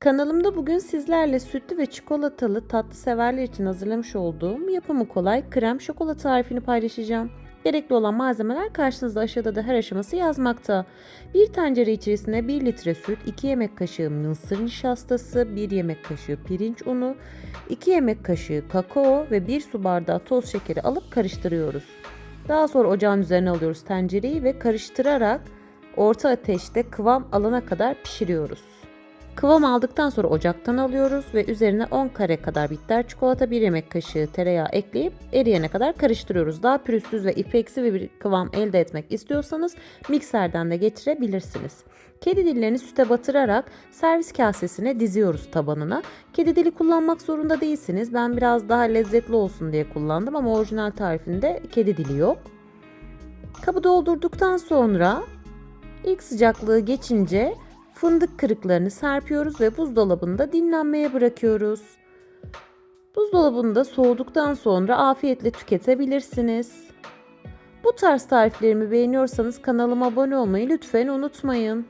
Kanalımda bugün sizlerle sütlü ve çikolatalı tatlı severler için hazırlamış olduğum yapımı kolay krem şokolata tarifini paylaşacağım. Gerekli olan malzemeler karşınızda aşağıda da her aşaması yazmakta. Bir tencere içerisine 1 litre süt, 2 yemek kaşığı mısır nişastası, 1 yemek kaşığı pirinç unu, 2 yemek kaşığı kakao ve 1 su bardağı toz şekeri alıp karıştırıyoruz. Daha sonra ocağın üzerine alıyoruz tencereyi ve karıştırarak orta ateşte kıvam alana kadar pişiriyoruz. Kıvam aldıktan sonra ocaktan alıyoruz ve üzerine 10 kare kadar bitter çikolata, 1 yemek kaşığı tereyağı ekleyip eriyene kadar karıştırıyoruz. Daha pürüzsüz ve ipeksi bir kıvam elde etmek istiyorsanız mikserden de geçirebilirsiniz. Kedi dillerini süte batırarak servis kasesine diziyoruz tabanına. Kedi dili kullanmak zorunda değilsiniz. Ben biraz daha lezzetli olsun diye kullandım ama orijinal tarifinde kedi dili yok. Kabı doldurduktan sonra ilk sıcaklığı geçince fındık kırıklarını serpiyoruz ve buzdolabında dinlenmeye bırakıyoruz. Buzdolabında soğuduktan sonra afiyetle tüketebilirsiniz. Bu tarz tariflerimi beğeniyorsanız kanalıma abone olmayı lütfen unutmayın.